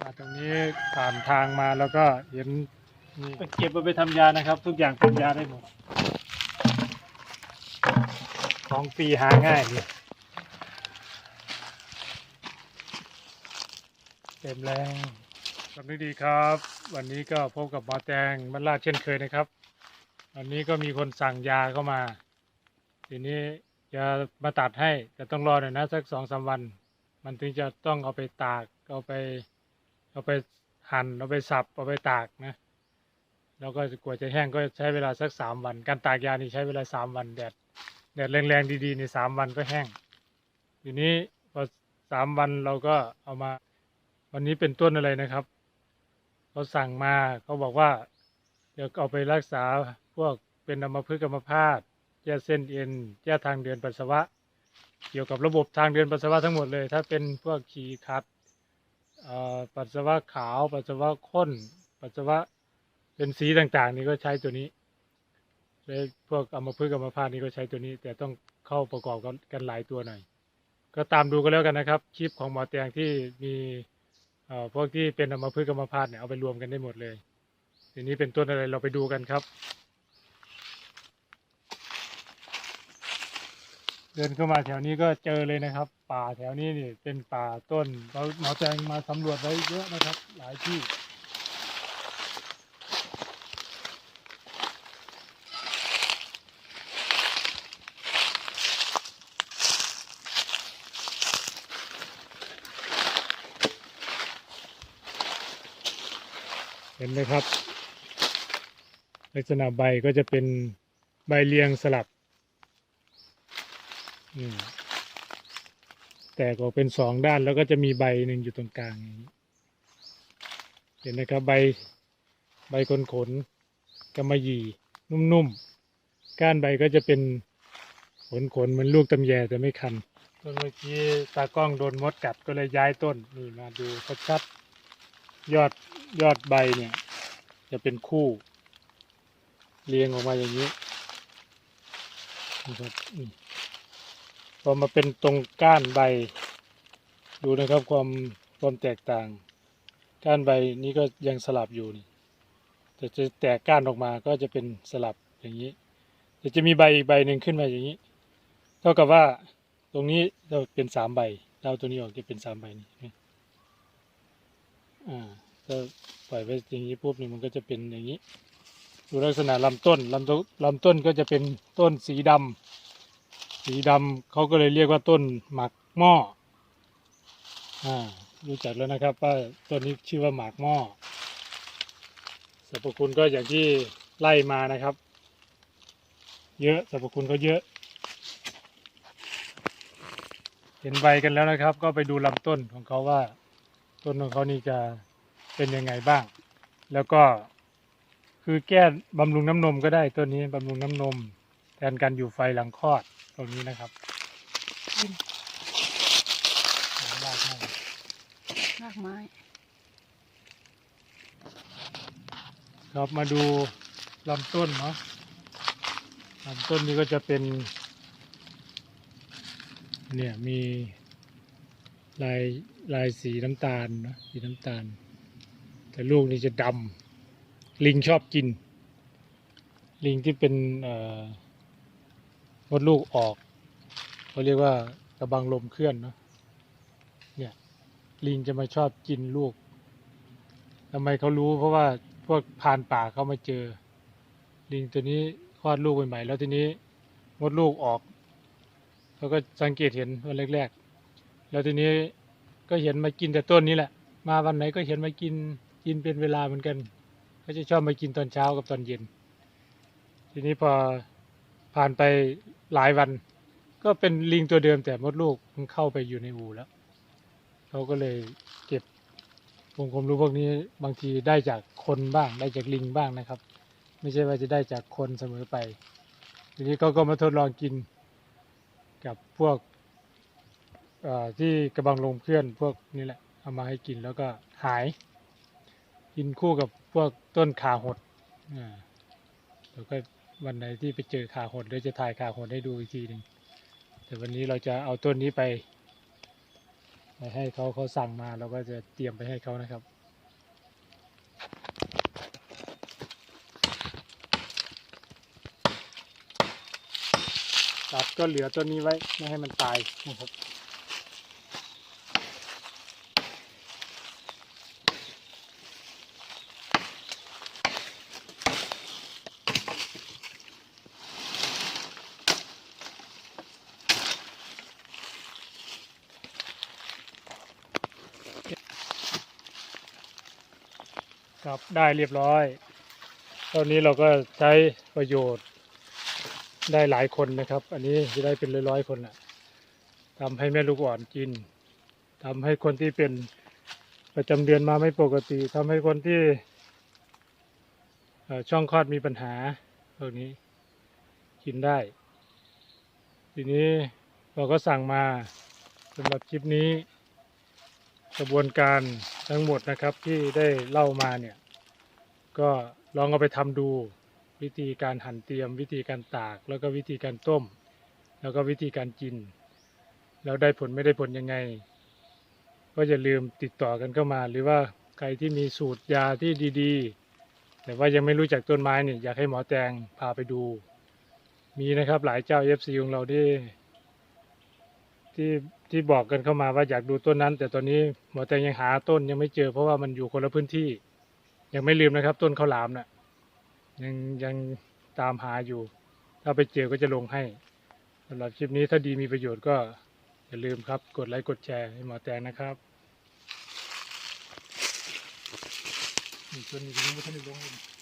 มาตรงนี้ผ่านทางมาแล้วก็เห็นนี่ก็เก็บเอาไปทำยานะครับ ทุกอย่างเป็นยาได้หมดของฟรีหาง่ายดีเต็มแล้วสวัสดีครับ วันนี้ก็พบกับหมอแตงบรรลาดเช่นเคยนะครับ วันนี้ก็มีคนสั่งยาเข้ามา ทีนี้จะมาตัดให้แต่ต้องรอหน่อยนะสักสองสามวัน มันถึงจะต้องเอาไปตากเอาไป เอาไปหั่นเอาไปสับเอาไปตากนะแล้วก็กว่าจะแห้งก็ใช้เวลาสักสามวัน การตากยานี่ใช้เวลาสามวันแดดแดดแรงๆดีๆในสามวันก็แห้งทีนี้พอสามวันเราก็เอามา วันนี้เป็นต้นอะไรนะครับเขาสั่งมาเขาบอกว่าเดี๋ยวเอาไปรักษาพวกเป็นอัมพฤกษ์อัมพาตแก้เส้นเอ็นแก้ทางเดินปัสสาวะ เกี่ยวกับระบบทางเดินปัสสาวะทั้งหมดเลย ถ้าเป็นพวกขี่คัด ปัสสาวะขาว ปัสสาวะข้น ปัสสาวะเป็นสีต่างๆ นี่ก็ใช้ตัวนี้เลยพวกเอัมาพฤกษ์อัมพานี่ก็ใช้ตัวนี้ แต่ต้องเข้าประกอบกันกันหลายตัวหน่อย ก็ตามดูกันแล้วกันนะครับคลิปของหมอแตงที่มีพวกที่เป็นเอัมาพฤกษ์อัมพาเนี่ยเอาไปรวมกันได้หมดเลยทีนี้เป็นต้นอะไรเราไปดูกันครับ เดินเข้ามาแถวนี้ก็เจอเลยนะครับ ป่าแถวนี้นี่เป็นป่าต้นเราหมอแจงมาสำรวจไว้เยอะนะครับ หลายที่เห็นไหมครับ ลักษณะใบก็จะเป็นใบเรียงสลับ อืมแตกออกเป็นสองด้านแล้วก็จะมีใบหนึ่งอยู่ตรงกลางอย่างนี้เห็นไหมครับใบใบขนขนกำมะหยี่นุ่มๆ ก้านใบก็จะเป็นขนขนเหมือนลูกตำแยแต่ไม่คันต้นเมื่อกี้ตากล้องโดนมดกัดก็เลยย้ายต้นนี่มาดูชัดๆยอดยอดใบเนี่ย จะเป็นคู่เรียงออกมาอย่างนี้นะครับ พอมาเป็นตรงก้านใบ ดูนะครับความความแตกต่าง ก้านใบนี้ก็ยังสลับอยู่นี่แต่จะแตกก้านออกมาก็จะเป็นสลับอย่างนี้แต่จะมีใบอีกใบหนึ่งขึ้นมาอย่างนี้ เท่ากับว่าตรงนี้จะเป็นสามใบเราตัวนี้ออกจะเป็นสามใบนี่อ่าถ้าปล่อยไว้อย่างนี้ปุ๊บนี่มันก็จะเป็นอย่างนี้ ดูลักษณะลำต้นลำต้นลำต้นก็จะเป็นต้นสีดำ สีดำเขาก็เลยเรียกว่าต้นหมากหม้ออ่ารู้จักแล้วนะครับว่าต้นนี้ชื่อว่าหมากหม้อสรรพคุณก็อย่างที่ไล่มานะครับ เยอะสรรพคุณก็เยอะ เห็นใบกันแล้วนะครับ ก็ไปดูลำต้นของเขาว่า ต้นของเขานี่จะเป็นยังไงบ้าง แล้วก็คือแก้บำรุงน้ำนมก็ได้ตัวนี้บำรุงน้ำนม แทนการอยู่ไฟหลังคลอด ตรงนี้นะครับรากมากรากไม้ครับมาดูลำต้นเนาะลำต้นนี้ก็จะเป็น เนี่ยมีลายลายสีน้ำตาลเนอะสีน้ำตาล แต่ลูกนี่จะดำลิงชอบกิน ลิงที่เป็นเอ่อม ดลูกออกเขาเรียกว่ากระบังลมเคลื่อนเนาะเนี่ยลิงจะมาชอบกินลูกทำไมเขารู้เพราะว่าพวกพรานป่าเขามาเจอ ลิงตัวนี้คลอดลูกใหม่ๆแล้วทีนี้มดลูกออกเขาก็สังเกตเห็นวันแรกๆ แล้วทีนี้ก็เห็นมากินแต่ต้นนี้แหละ มาวันไหนก็เห็นมากินกินเป็นเวลาเหมือนกันเขาจะชอบมากินตอนเช้ากับตอนเย็น ทีนี้พอ ผ่านไปหลายวัน ก็เป็นลิงตัวเดิมแต่มดลูกมันเข้าไปอยู่ในหูแล้วเขาก็เลยเก็บองค์ความรู้พวกนี้บางทีได้จากคนบ้างได้จากลิงบ้างนะครับ ไม่ใช่ว่าจะได้จากคนเสมอไป ทีนี้เขาก็มาทดลองกินกับพวกที่กระบังลมเคลื่อนพวกนี้แหละเอามาให้กินแล้วก็หาย กินคู่กับพวกต้นขาหดแล้วก็ วันไหนที่ไปเจอขาหดเดี๋ยวจะถ่ายขาหดให้ดูอีกทีหนึ่งแต่วันนี้เราจะเอาต้นนี้ไปไปให้เขาเขาสั่งมาเราก็จะเตรียมไปให้เขานะครับตัดก็เหลือตัวนี้ไว้ไม่ให้มันตายนะครับ ครับได้เรียบร้อย ตอนนี้เราก็ใช้ประโยชน์ได้หลายคนนะครับ อันนี้จะได้เป็นร้อยๆคนนะทำให้แม่ลูกอ่อนกินทำให้คนที่เป็นประจำเดือนมาไม่ปกติทำให้คนที่ช่องคลอดมีปัญหาพวกนี้กินได้ ทีนี้เราก็สั่งมาสำหรับคลิปนี้ กระบวนการ ทั้งหมดนะครับที่ได้เล่ามาเนี่ย ก็ลองเอาไปทำดูวิธีการหั่นเตรียม วิธีการตาก แล้วก็วิธีการต้ม แล้วก็วิธีการกิน แล้วได้ผลไม่ได้ผลยังไง ก็อย่าลืมติดต่อกันเข้ามา หรือว่าใครที่มีสูตรยาที่ดีๆ แต่ว่ายังไม่รู้จักต้นไม้เนี่ยอยากให้หมอแตงพาไปดู มีนะครับหลายเจ้าเอฟซีของเราที่ ที่ที่บอกกันเข้ามาว่าอยากดูต้นนั้น แต่ตอนนี้หมอแตงยังหาต้นยังไม่เจอเพราะว่ามันอยู่คนละพื้นที่ ยังไม่ลืมนะครับ ต้นข้าวหลามน่ะยังยังตามหาอยู่ ถ้าไปเจอก็จะลงให้สำหรับคลิปนี้ถ้าดีมีประโยชน์ก็อย่าลืมครับ กดไลค์กดแชร์ให้หมอแตงนะครับนี่ต้นนี้ยังไม่ทันได้ลงเลย